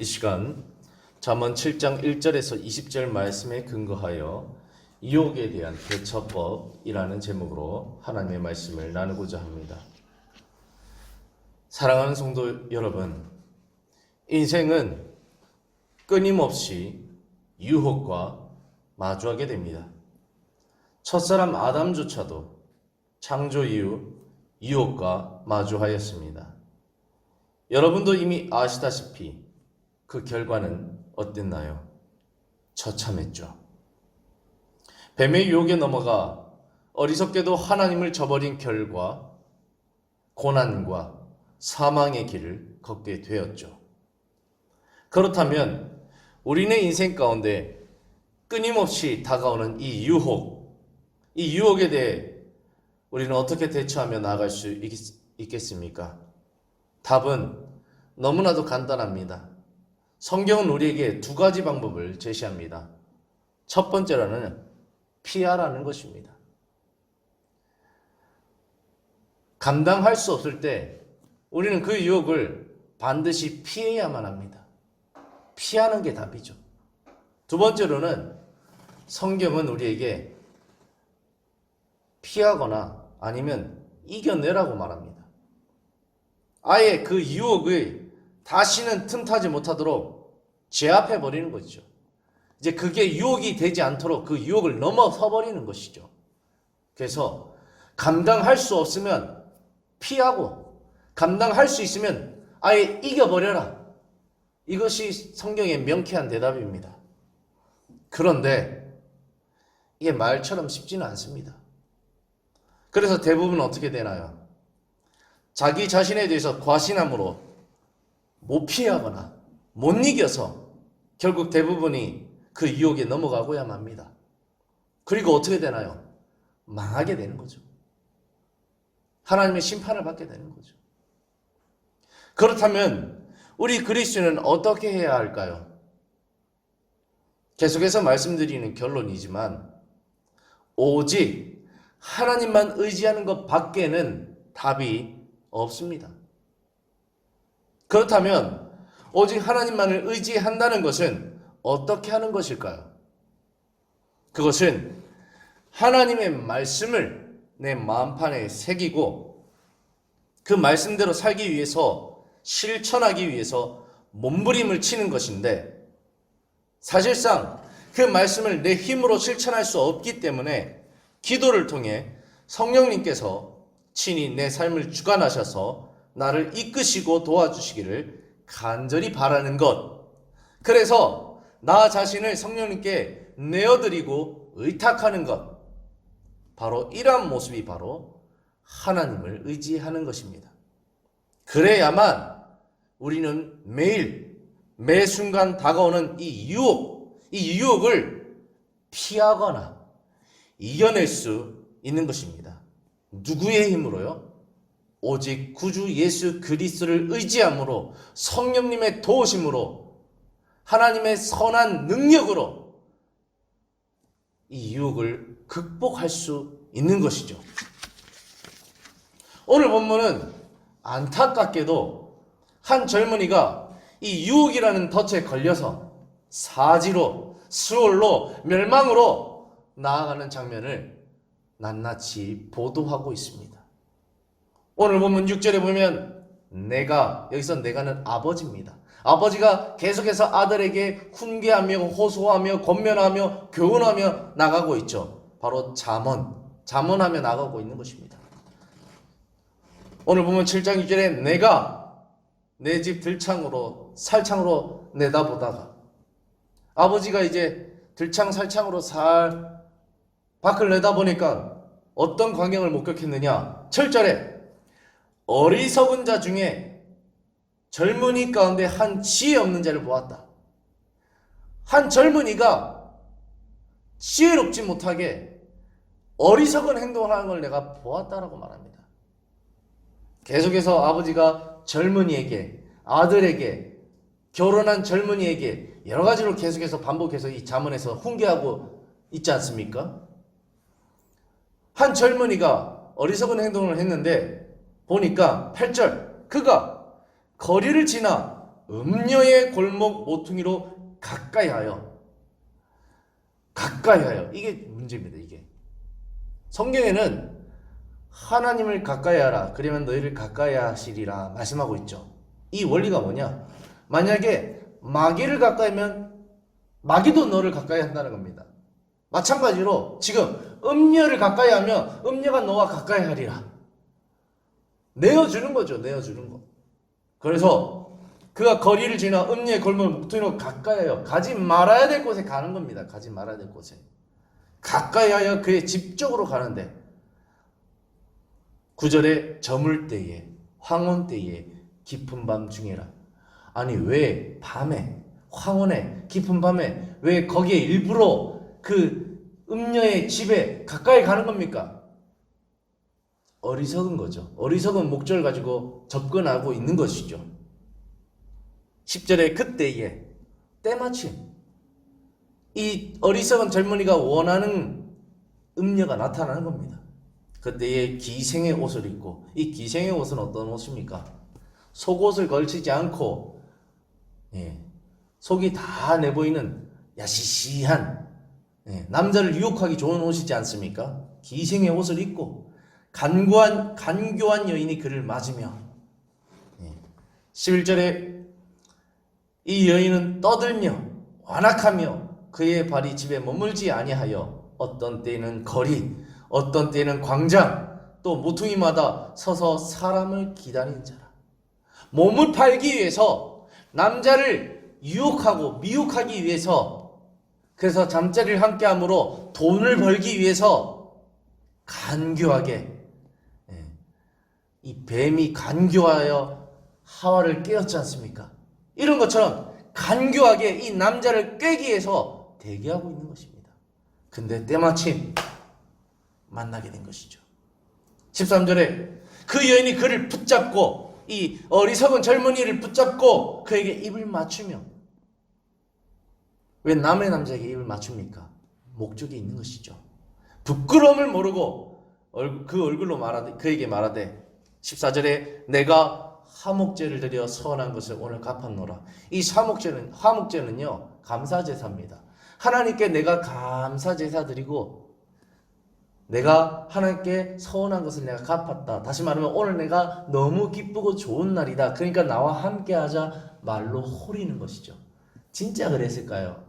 이 시간 잠언 7장 1절에서 20절 말씀에 근거하여 유혹에 대한 대처법이라는 제목으로 하나님의 말씀을 나누고자 합니다. 사랑하는 성도 여러분, 인생은 끊임없이 유혹과 마주하게 됩니다. 첫사람 아담조차도 창조 이후 유혹과 마주하였습니다. 여러분도 이미 아시다시피 그 결과는 어땠나요? 처참했죠. 뱀의 유혹에 넘어가 어리석게도 하나님을 저버린 결과 고난과 사망의 길을 걷게 되었죠. 그렇다면 우리는 인생 가운데 끊임없이 다가오는 이 유혹, 이 유혹에 대해 우리는 어떻게 대처하며 나아갈 수 있, 있겠습니까? 답은 너무나도 간단합니다. 성경은 우리에게 두 가지 방법을 제시합니다. 첫 번째로는 피하라는 것입니다. 감당할 수 없을 때 우리는 그 유혹을 반드시 피해야만 합니다. 피하는 게 답이죠. 두 번째로는 성경은 우리에게 피하거나 아니면 이겨내라고 말합니다. 아예 그 유혹의 다시는 틈타지 못하도록 제압해 버리는 것이죠. 이제 그게 유혹이 되지 않도록 그 유혹을 넘어서 버리는 것이죠. 그래서 감당할 수 없으면 피하고 감당할 수 있으면 아예 이겨버려라. 이것이 성경의 명쾌한 대답입니다. 그런데 이게 말처럼 쉽지는 않습니다. 그래서 대부분 어떻게 되나요? 자기 자신에 대해서 과신함으로 못 피하거나 못 이겨서 결국 대부분이 그 유혹에 넘어가고야 맙니다. 그리고 어떻게 되나요? 망하게 되는 거죠. 하나님의 심판을 받게 되는 거죠. 그렇다면 우리 그리스도는 어떻게 해야 할까요? 계속해서 말씀드리는 결론이지만 오직 하나님만 의지하는 것 밖에는 답이 없습니다. 그렇다면 오직 하나님만을 의지한다는 것은 어떻게 하는 것일까요? 그것은 하나님의 말씀을 내 마음판에 새기고 그 말씀대로 살기 위해서 실천하기 위해서 몸부림을 치는 것인데 사실상 그 말씀을 내 힘으로 실천할 수 없기 때문에 기도를 통해 성령님께서 친히 내 삶을 주관하셔서 나를 이끄시고 도와주시기를 간절히 바라는 것. 그래서 나 자신을 성령님께 내어드리고 의탁하는 것. 바로 이러한 모습이 바로 하나님을 의지하는 것입니다. 그래야만 우리는 매일, 매 순간 다가오는 이 유혹, 이 유혹을 피하거나 이겨낼 수 있는 것입니다. 누구의 힘으로요? 오직 구주 예수 그리스도를 의지함으로 성령님의 도우심으로 하나님의 선한 능력으로 이 유혹을 극복할 수 있는 것이죠. 오늘 본문은 안타깝게도 한 젊은이가 이 유혹이라는 덫에 걸려서 사지로 수월로 멸망으로 나아가는 장면을 낱낱이 보도하고 있습니다. 오늘 보면 6절에 보면 내가 여기서 내가는 아버지입니다. 아버지가 계속해서 아들에게 훈계하며 호소하며 권면하며 교훈하며 나가고 있죠. 바로 잠언, 잠언하며 나가고 있는 것입니다. 오늘 보면 7장 2절에 내가 내 집 들창으로 살창으로 내다보다가 아버지가 이제 들창 살창으로 살 밖을 내다보니까 어떤 광경을 목격했느냐? 7절에 어리석은 자 중에 젊은이 가운데 한 지혜 없는 자를 보았다. 한 젊은이가 지혜롭지 못하게 어리석은 행동을 하는 걸 내가 보았다라고 말합니다. 계속해서 아버지가 젊은이에게, 아들에게, 결혼한 젊은이에게 여러 가지로 계속해서 반복해서 이 자문에서 훈계하고 있지 않습니까? 한 젊은이가 어리석은 행동을 했는데 보니까 8절 그가 거리를 지나 음녀의 골목 모퉁이로 가까이 하여 가까이 하여 이게 문제입니다. 이게 성경에는 하나님을 가까이 하라 그러면 너희를 가까이 하시리라 말씀하고 있죠. 이 원리가 뭐냐? 만약에 마귀를 가까이 하면 마귀도 너를 가까이 한다는 겁니다. 마찬가지로 지금 음녀를 가까이 하면 음녀가 너와 가까이 하리라. 내어주는 거죠. 내어주는 거. 그래서 그가 거리를 지나 음녀의 골목을 목통으로 가까이 하여 가지 말아야 될 곳에 가는 겁니다. 가지 말아야 될 곳에. 가까이 하여 그의 집 쪽으로 가는데 구절에 저물 때에 황혼 때에 깊은 밤 중에라. 아니 왜 밤에 황혼에 깊은 밤에 왜 거기에 일부러 그 음녀의 집에 가까이 가는 겁니까? 어리석은 거죠. 어리석은 목적을 가지고 접근하고 있는 것이죠. 10절에 그때에 때마침 이 어리석은 젊은이가 원하는 음녀가 나타나는 겁니다. 그때에 기생의 옷을 입고 이 기생의 옷은 어떤 옷입니까? 속옷을 걸치지 않고 예, 속이 다 내보이는 야시시한 예, 남자를 유혹하기 좋은 옷이지 않습니까? 기생의 옷을 입고 간교한 간교한 여인이 그를 맞으며 예, 11절에 이 여인은 떠들며 완악하며 그의 발이 집에 머물지 아니하여 어떤 때는 거리 어떤 때는 광장 또 모퉁이마다 서서 사람을 기다리는 자라. 몸을 팔기 위해서 남자를 유혹하고 미혹하기 위해서 그래서 잠자리를 함께 함으로 돈을 벌기 위해서 간교하게 예, 이 뱀이 간교하여 하와를 깨웠지 않습니까? 이런 것처럼 간교하게 이 남자를 꿰기 위해서 대기하고 있는 것입니다. 근데 때마침 만나게 된 것이죠. 13절에 그 여인이 그를 붙잡고 이 어리석은 젊은이를 붙잡고 그에게 입을 맞추며 왜 남의 남자에게 입을 맞춥니까? 목적이 있는 것이죠. 부끄러움을 모르고 얼- 그 얼굴로 말하되 그에게 말하되 14절에 내가 화목제를 드려 서원한 것을 오늘 갚았노라. 이 화목제는 화목제는요 감사 제사입니다. 하나님께 내가 감사 제사 드리고 내가 하나님께 서원한 것을 내가 갚았다. 다시 말하면 오늘 내가 너무 기쁘고 좋은 날이다. 그러니까 나와 함께 하자 말로 호리는 것이죠. 진짜 그랬을까요?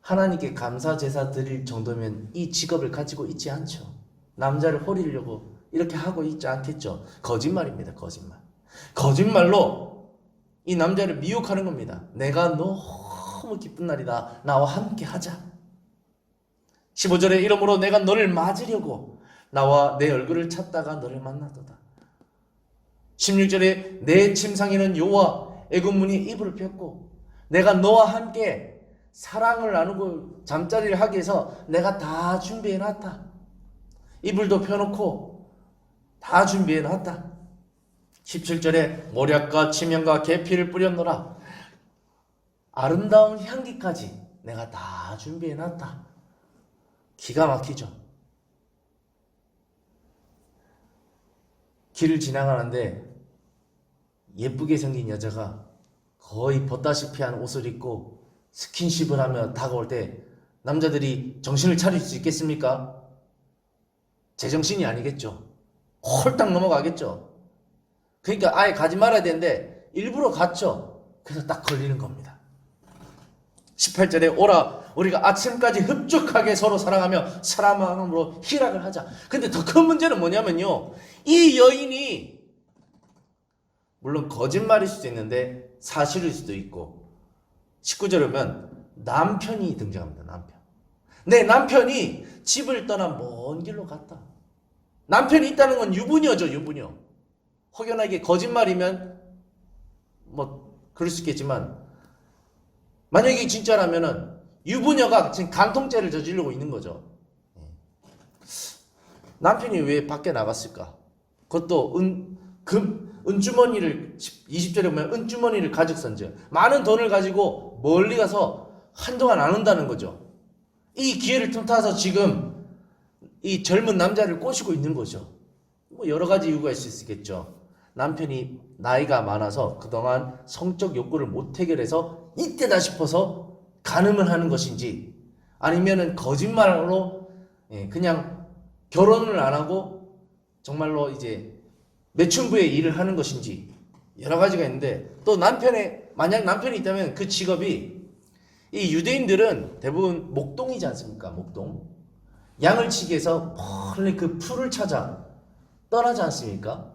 하나님께 감사 제사 드릴 정도면 이 직업을 가지고 있지 않죠. 남자를 호리려고 이렇게 하고 있지 않겠죠. 거짓말입니다. 거짓말. 거짓말로 이 남자를 미혹하는 겁니다. 내가 너무 기쁜 날이다. 나와 함께 하자. 15절에 이러므로 내가 너를 맞으려고 나와 내 얼굴을 찾다가 너를 만나도다. 16절에 내 침상에는 여호와 애굽문이 이불을 폈고 내가 너와 함께 사랑을 나누고 잠자리를 하기 위해서 내가 다 준비해 놨다. 이불도 펴놓고 다 준비해 놨다. 17절에 모략과 치명과 계피를 뿌렸노라. 아름다운 향기까지 내가 다 준비해 놨다. 기가 막히죠. 길을 지나가는데 예쁘게 생긴 여자가 거의 벗다시피 한 옷을 입고 스킨십을 하며 다가올 때 남자들이 정신을 차릴 수 있겠습니까? 제정신이 아니겠죠. 홀딱 넘어가겠죠. 그러니까 아예 가지 말아야 되는데 일부러 갔죠. 그래서 딱 걸리는 겁니다. 18절에 오라 우리가 아침까지 흡족하게 서로 사랑하며 사람 마음으로 희락을 하자. 근데 더 큰 문제는 뭐냐면요. 이 여인이 물론 거짓말일 수도 있는데 사실일 수도 있고 19절에 보면 남편이 등장합니다. 남편. 내 남편이 집을 떠나 먼 길로 갔다. 남편이 있다는 건 유부녀죠, 유부녀. 혹여나게 거짓말이면 뭐 그럴 수 있겠지만 만약에 진짜라면은 유부녀가 지금 간통죄를 저지르고 있는 거죠. 예. 남편이 왜 밖에 나갔을까? 그것도 은, 금, 은주머니를, 20절에 보면 은주머니를 가득 선져. 많은 돈을 가지고 멀리 가서 한동안 안 온다는 거죠. 이 기회를 틈타서 지금 이 젊은 남자를 꼬시고 있는 거죠. 뭐 여러 가지 이유가 있을 수 있겠죠. 남편이 나이가 많아서 그동안 성적 욕구를 못 해결해서 이때다 싶어서 간음을 하는 것인지 아니면은 거짓말로 예, 그냥 결혼을 안 하고 정말로 이제 매춘부의 일을 하는 것인지 여러 가지가 있는데 또 남편의 만약 남편이 있다면 그 직업이 이 유대인들은 대부분 목동이지 않습니까? 목동 양을 치기 위해서 멀리 그 풀을 찾아 떠나지 않습니까?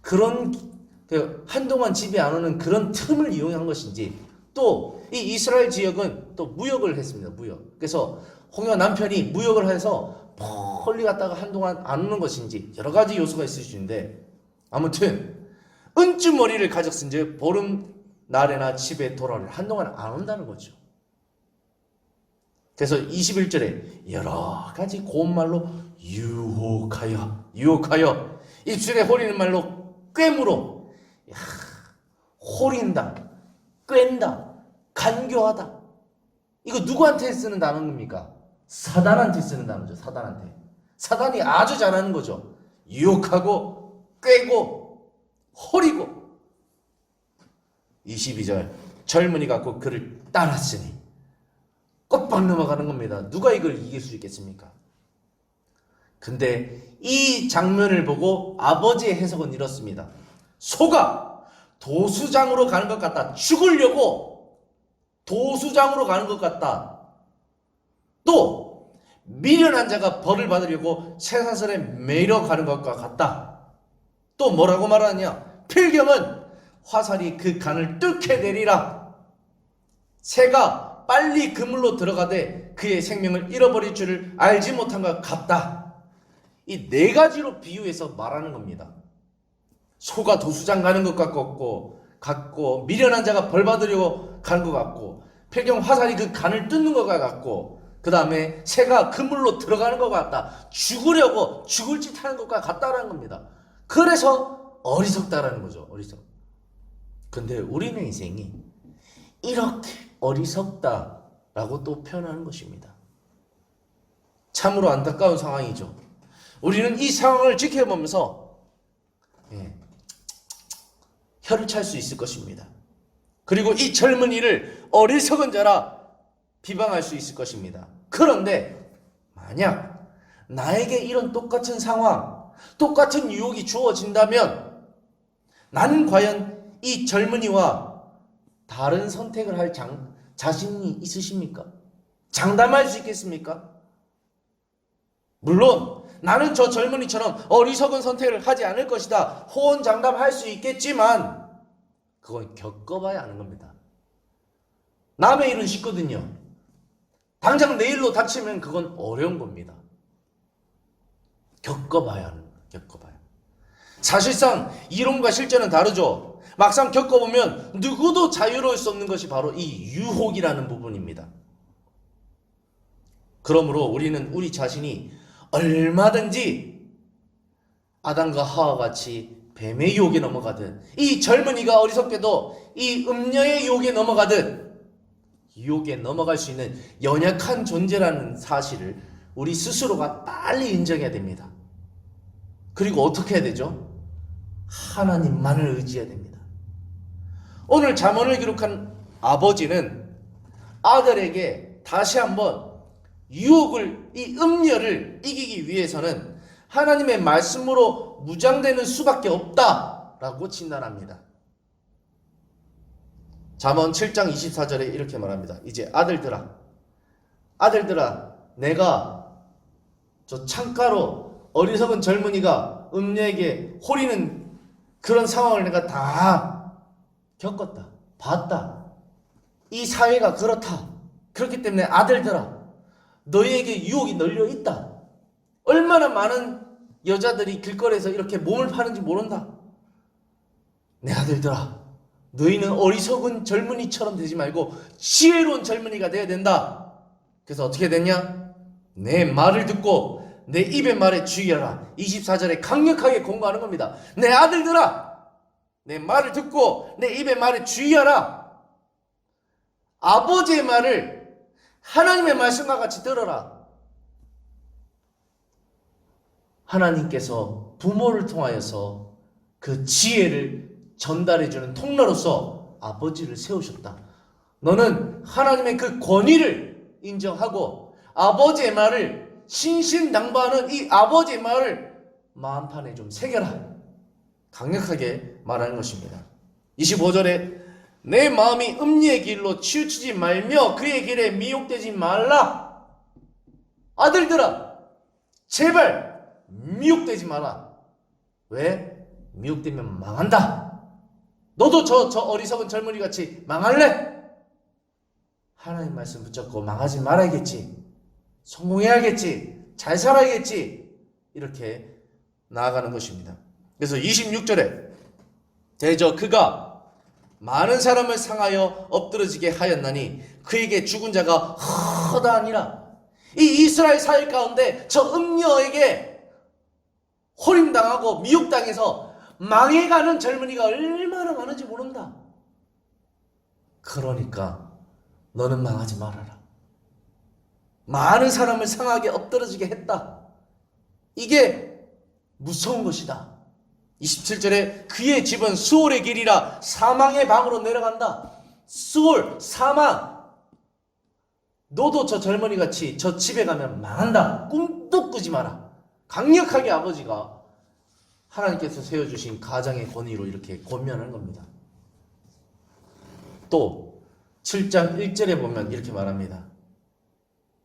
그런 그 한동안 집에 안 오는 그런 틈을 이용한 것인지 또 이 이스라엘 지역은 또 무역을 했습니다. 무역. 그래서 홍여 남편이 무역을 해서 멀리 갔다가 한동안 안 오는 것인지 여러 가지 요소가 있을 수 있는데 아무튼 은주 머리를 가졌은즉 보름 날에나 집에 돌아오려 한동안 안 온다는 거죠. 그래서 21절에 여러 가지 고운 말로 유혹하여 유혹하여 입술에 호리는 말로 꿰물어. 야, 호린다 꿰다 간교하다. 이거 누구한테 쓰는 단어입니까? 사단한테 쓰는 단어죠 사단한테. 사단이 아주 잘하는 거죠. 유혹하고 꿰고 호리고. 22절 젊은이가 곧 그를 따랐으니 꽃박 넘어가는 겁니다. 누가 이걸 이길 수 있겠습니까? 근데 이 장면을 보고 아버지의 해석은 이렇습니다. 소가 도수장으로 가는 것 같다. 죽으려고 도수장으로 가는 것 같다. 또 미련한 자가 벌을 받으려고 쇠사슬에 매려 가는 것과 같다. 또 뭐라고 말하냐? 필경은 화살이 그 간을 뚫게 되리라. 새가 빨리 그물로 들어가되 그의 생명을 잃어버릴 줄을 알지 못한 것 같다. 이 네 가지로 비유해서 말하는 겁니다. 소가 도수장 가는 것 같고, 같고 미련한 자가 벌 받으려고 가는 것 같고, 필경 화살이 그 간을 뜯는 것 같고, 그 다음에 새가 그물로 들어가는 것 같다. 죽으려고 죽을 짓 하는 것과 같다라는 겁니다. 그래서 어리석다라는 거죠. 어리석. 근데 우리는 인생이 이렇게 어리석다라고 또 표현하는 것입니다. 참으로 안타까운 상황이죠. 우리는 이 상황을 지켜보면서 예, 혀를 찰 수 있을 것입니다. 그리고 이 젊은이를 어리석은 자라 비방할 수 있을 것입니다. 그런데 만약 나에게 이런 똑같은 상황, 똑같은 유혹이 주어진다면 나는 과연 이 젊은이와 다른 선택을 할 장, 자신이 있으십니까? 장담할 수 있겠습니까? 물론 나는 저 젊은이처럼 어리석은 선택을 하지 않을 것이다. 호언장담할 수 있겠지만 그건 겪어봐야 아는 겁니다. 남의 일은 쉽거든요. 당장 내일로 닥치면 그건 어려운 겁니다. 겪어봐야 하는. 겪어봐야. 사실상 이론과 실전은 다르죠. 막상 겪어보면 누구도 자유로울 수 없는 것이 바로 이 유혹이라는 부분입니다. 그러므로 우리는 우리 자신이 얼마든지 아담과 하와 같이 뱀의 유혹에 넘어가든 이 젊은이가 어리석게도 이 음녀의 유혹에 넘어가든 유혹에 넘어갈 수 있는 연약한 존재라는 사실을 우리 스스로가 빨리 인정해야 됩니다. 그리고 어떻게 해야 되죠? 하나님만을 의지해야 됩니다. 오늘 잠언을 기록한 아버지는 아들에게 다시 한번 유혹을 이 음녀를 이기기 위해서는 하나님의 말씀으로 무장되는 수밖에 없다라고 진단합니다. 잠언 7장 24절에 이렇게 말합니다. 이제 아들들아 아들들아 내가 저 창가로 어리석은 젊은이가 음녀에게 호리는 그런 상황을 내가 다 겪었다. 봤다. 이 사회가 그렇다. 그렇기 때문에 아들들아 너희에게 유혹이 널려 있다. 얼마나 많은 여자들이 길거리에서 이렇게 몸을 파는지 모른다. 내 아들들아, 너희는 어리석은 젊은이처럼 되지 말고 지혜로운 젊은이가 돼야 된다. 그래서 어떻게 됐냐? 내 말을 듣고 내 입의 말에 주의하라. 24절에 강력하게 공부하는 겁니다. 내 아들들아, 내 말을 듣고 내 입의 말에 주의하라. 아버지의 말을 하나님의 말씀과 같이 들어라. 하나님께서 부모를 통하여서 그 지혜를 전달해주는 통로로서 아버지를 세우셨다. 너는 하나님의 그 권위를 인정하고 아버지의 말을 신신당부하는 이 아버지의 말을 마음판에 좀 새겨라. 강력하게 말하는 것입니다. 25절에 내 마음이 음리의 길로 치우치지 말며 그의 길에 미혹되지 말라. 아들들아, 제발 미혹되지 마라. 왜? 미혹되면 망한다. 너도 저, 저 어리석은 젊은이 같이 망할래? 하나님 말씀 붙잡고 망하지 말아야겠지. 성공해야겠지. 잘 살아야겠지. 이렇게 나아가는 것입니다. 그래서 26절에 대저 그가 많은 사람을 상하여 엎드러지게 하였나니 그에게 죽은 자가 허다하니라. 이 이스라엘 사회 가운데 저 음녀에게 호림당하고 미혹당해서 망해가는 젊은이가 얼마나 많은지 모른다. 그러니까 너는 망하지 말아라. 많은 사람을 상하게 엎드러지게 했다. 이게 무서운 것이다. 27절에 그의 집은 수월의 길이라 사망의 방으로 내려간다. 수월, 사망. 너도 저 젊은이 같이 저 집에 가면 망한다. 꿈도 꾸지 마라. 강력하게 아버지가 하나님께서 세워주신 가장의 권위로 이렇게 권면하는 겁니다. 또 7장 1절에 보면 이렇게 말합니다.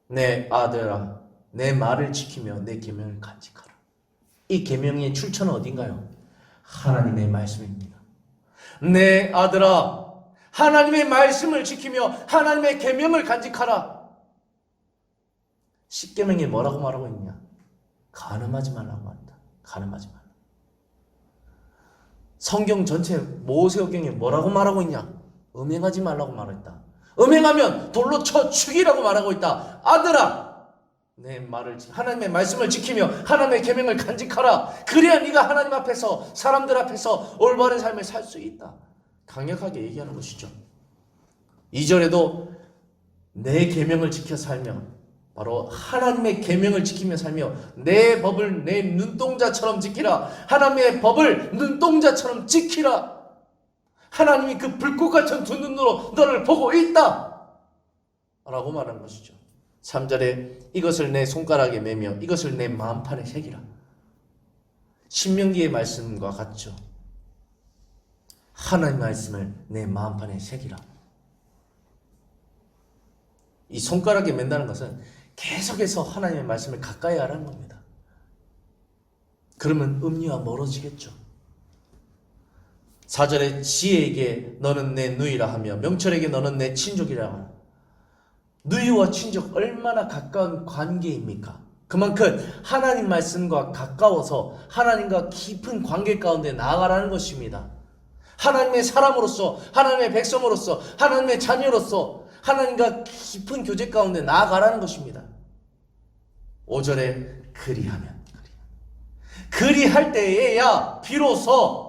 내 아들아, 내 말을 지키며 내 계명을 간직하라. 이 계명의 출처는 어딘가요? 하나님의 말씀입니다. 내 아들아, 하나님의 말씀을 지키며 하나님의 계명을 간직하라. 십계명에 뭐라고 말하고 있냐? 가늠하지 말라고 한다. 가늠하지 말라. 성경 전체 모세오경에 뭐라고 말하고 있냐? 음행하지 말라고 말했다. 음행하면 돌로 쳐 죽이라고 말하고 있다. 아들아, 내 말을 지- 하나님의 말씀을 지키며 하나님의 계명을 간직하라. 그래야 네가 하나님 앞에서 사람들 앞에서 올바른 삶을 살 수 있다. 강력하게 얘기하는 것이죠. 2절에도 내 계명을 지켜 살며 바로 하나님의 계명을 지키며 살며 내 법을 내 눈동자처럼 지키라. 하나님의 법을 눈동자처럼 지키라. 하나님이 그 불꽃 같은 두 눈으로 너를 보고 있다. 라고 말하는 것이죠. 3절에 이것을 내 손가락에 매며 이것을 내 마음판에 새기라. 신명기의 말씀과 같죠. 하나님 말씀을 내 마음판에 새기라. 이 손가락에 맨다는 것은 계속해서 하나님의 말씀을 가까이 하라는 겁니다. 그러면 음리와 멀어지겠죠. 4절에 지혜에게 너는 내 누이라 하며 명철에게 너는 내 친족이라 하라. 누이와 친족 얼마나 가까운 관계입니까? 그만큼 하나님 말씀과 가까워서 하나님과 깊은 관계 가운데 나아가라는 것입니다. 하나님의 사람으로서, 하나님의 백성으로서, 하나님의 자녀로서 하나님과 깊은 교제 가운데 나아가라는 것입니다. 5절에 그리하면 그리할 때에야 비로소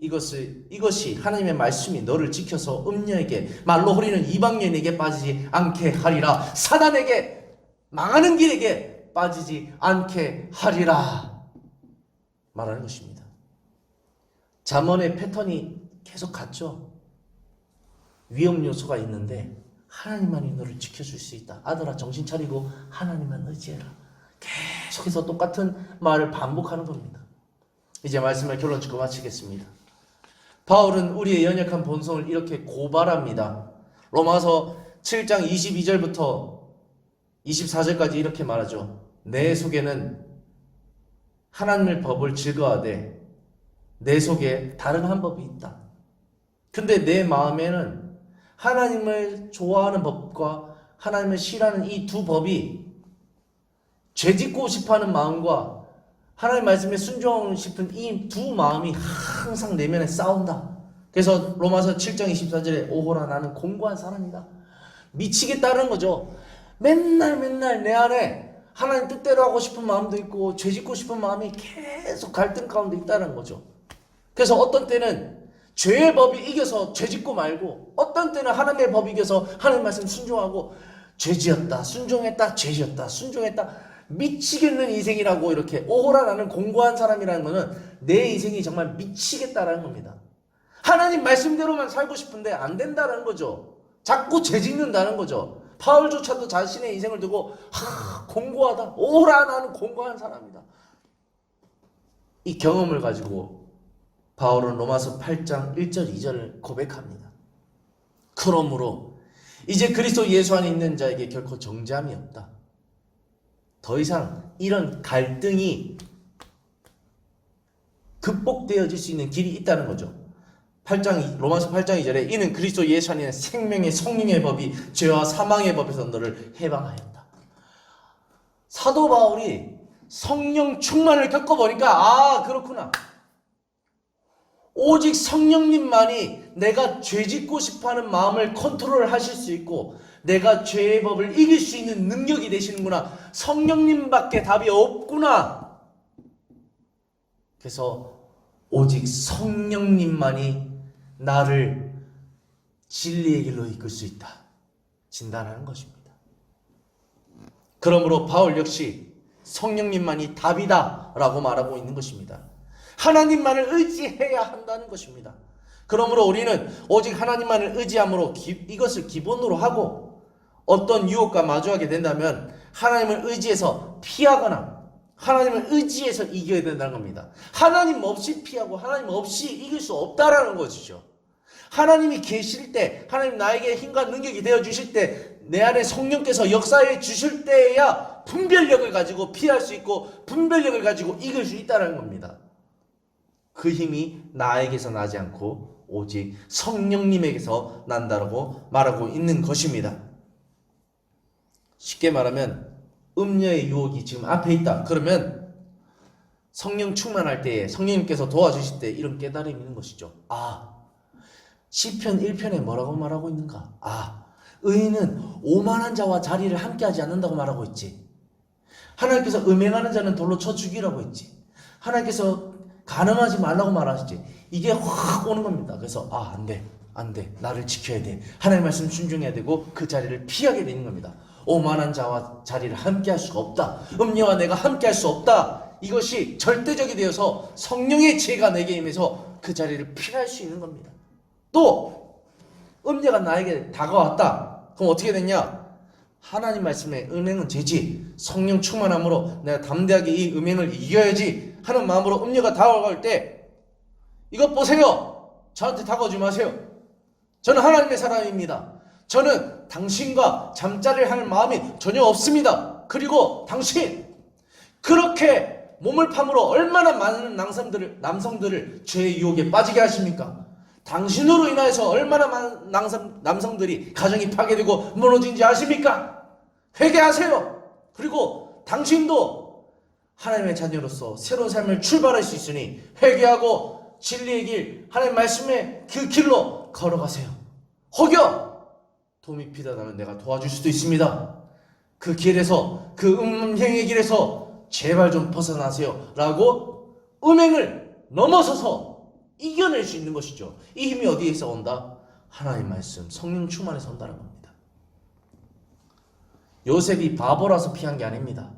이것을 이것이 하나님의 말씀이 너를 지켜서 음녀에게 말로 호리는 이방인에게 빠지지 않게 하리라 사단에게 망하는 길에게 빠지지 않게 하리라 말하는 것입니다. 잠언의 패턴이 계속 같죠. 위험 요소가 있는데 하나님만이 너를 지켜줄 수 있다. 아들아 정신 차리고 하나님만 의지해라. 계속해서 똑같은 말을 반복하는 겁니다. 이제 말씀을 결론 짓고 마치겠습니다. 바울은 우리의 연약한 본성을 이렇게 고발합니다. 로마서 7장 22절부터 24절까지 이렇게 말하죠. 내 속에는 하나님의 법을 즐거워하되 내 속에 다른 한 법이 있다. 근데 내 마음에는 하나님을 좋아하는 법과 하나님을 싫어하는 이 두 법이 죄 짓고 싶어 하는 마음과 하나님 말씀에 순종하고 싶은 이 두 마음이 항상 내면에 싸운다. 그래서 로마서 7장 24절에 오호라 나는 공고한 사람이다. 미치게 따르는 거죠. 맨날 맨날 내 안에 하나님 뜻대로 하고 싶은 마음도 있고 죄 짓고 싶은 마음이 계속 갈등 가운데 있다는 거죠. 그래서 어떤 때는 죄의 법이 이겨서 죄 짓고 말고 어떤 때는 하나님의 법이 이겨서 하나님 말씀 순종하고 죄 지었다 순종했다 죄 지었다 순종했다 미치겠는 인생이라고 이렇게 오호라 나는 공고한 사람이라는 거는 내 인생이 정말 미치겠다라는 겁니다. 하나님 말씀대로만 살고 싶은데 안 된다는 거죠. 자꾸 죄짓는다는 거죠. 바울조차도 자신의 인생을 두고 하, 공고하다. 오호라 나는 공고한 사람이다. 이 경험을 가지고 바울은 로마서 8장 1절 2절을 고백합니다. 그러므로 이제 그리스도 예수 안에 있는 자에게 결코 정죄함이 없다. 더 이상 이런 갈등이 극복되어질 수 있는 길이 있다는 거죠. 8장 로마서 8장 2절에 이는 그리스도 예수 안에 생명의 성령의 법이 죄와 사망의 법에서 너를 해방하였다. 사도 바울이 성령 충만을 겪어보니까 아 그렇구나. 오직 성령님만이 내가 죄 짓고 싶어하는 마음을 컨트롤 하실 수 있고 내가 죄의 법을 이길 수 있는 능력이 되시는구나. 성령님밖에 답이 없구나. 그래서 오직 성령님만이 나를 진리의 길로 이끌 수 있다. 진단하는 것입니다. 그러므로 바울 역시 성령님만이 답이다 라고 말하고 있는 것입니다. 하나님만을 의지해야 한다는 것입니다. 그러므로 우리는 오직 하나님만을 의지함으로 기- 이것을 기본으로 하고 어떤 유혹과 마주하게 된다면 하나님을 의지해서 피하거나 하나님을 의지해서 이겨야 된다는 겁니다. 하나님 없이 피하고 하나님 없이 이길 수 없다라는 것이죠. 하나님이 계실 때, 하나님 나에게 힘과 능력이 되어 주실 때, 내 안에 성령께서 역사해 주실 때에야 분별력을 가지고 피할 수 있고 분별력을 가지고 이길 수 있다는 겁니다. 그 힘이 나에게서 나지 않고 오직 성령님에게서 난다라고 말하고 있는 것입니다. 쉽게 말하면 음녀의 유혹이 지금 앞에 있다. 그러면 성령 충만할 때에 성령님께서 도와주실 때 이런 깨달음이 있는 것이죠. 아, 시편 1편에 뭐라고 말하고 있는가? 아, 의인은 오만한 자와 자리를 함께하지 않는다고 말하고 있지. 하나님께서 음행하는 자는 돌로 쳐 죽이라고 했지. 하나님께서 가늠하지 말라고 말하시지. 이게 확 오는 겁니다. 그래서 아, 안 돼. 안 돼. 나를 지켜야 돼. 하나님 말씀 순종해야 되고 그 자리를 피하게 되는 겁니다. 오만한 자와 자리를 함께 할 수가 없다. 음녀와 내가 함께 할 수 없다. 이것이 절대적이 되어서 성령의 지혜가 내게 임해서 그 자리를 피할 수 있는 겁니다. 또 음녀가 나에게 다가왔다. 그럼 어떻게 됐냐? 하나님 말씀에 은행은 죄지. 성령 충만함으로 내가 담대하게 이 음행을 이겨야지 하는 마음으로 음녀가 다가갈 때 이것 보세요. 저한테 다가오지 마세요. 저는 하나님의 사람입니다. 저는 당신과 잠자리를 할 마음이 전혀 없습니다. 그리고 당신 그렇게 몸을 파므로 얼마나 많은 남성들을 남성들을 죄의 유혹에 빠지게 하십니까? 당신으로 인하여서 얼마나 많은 남성, 남성들이 가정이 파괴되고 무너진지 아십니까? 회개하세요. 그리고 당신도 하나님의 자녀로서 새로운 삶을 출발할 수 있으니 회개하고 진리의 길, 하나님 말씀의 그 길로 걸어가세요. 혹여 도움이 필요하다면 내가 도와줄 수도 있습니다. 그 길에서 그 음행의 길에서 제발 좀 벗어나세요. 라고 음행을 넘어서서 이겨낼 수 있는 것이죠. 이 힘이 어디에서 온다? 하나님 말씀, 성령 충만에서 온다는 겁니다. 요셉이 바보라서 피한 게 아닙니다.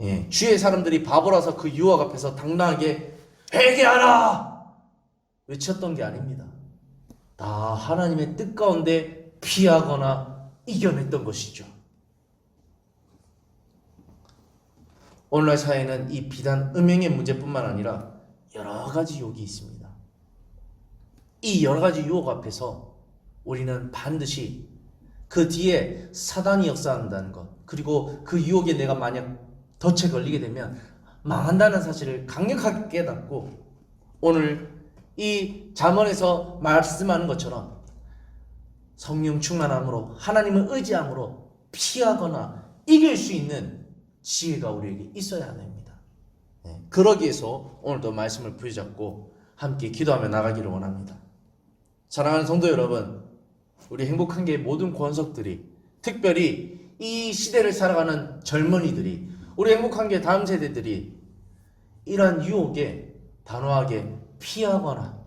예, 주의 사람들이 바보라서 그 유혹 앞에서 당당하게 회개하라! 외쳤던 게 아닙니다. 다 하나님의 뜻 가운데 피하거나 이겨냈던 것이죠. 오늘날 사회는 이 비단 음행의 문제뿐만 아니라 여러 가지 유혹이 있습니다. 이 여러 가지 유혹 앞에서 우리는 반드시 그 뒤에 사단이 역사한다는 것, 그리고 그 유혹에 내가 만약 덫에 걸리게 되면 망한다는 사실을 강력하게 깨닫고 오늘 이 잠언에서 말씀하는 것처럼 성령 충만함으로 하나님을 의지함으로 피하거나 이길 수 있는 지혜가 우리에게 있어야 합니다. 네, 그러기 위해서 오늘도 말씀을 부여잡고 함께 기도하며 나가기를 원합니다. 사랑하는 성도 여러분, 우리 행복한 게 모든 권석들이 특별히 이 시대를 살아가는 젊은이들이 우리 행복한 게 다음 세대들이 이러한 유혹에 단호하게 피하거나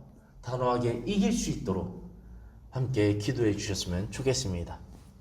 단호하게 이길 수 있도록 함께 기도해 주셨으면 좋겠습니다.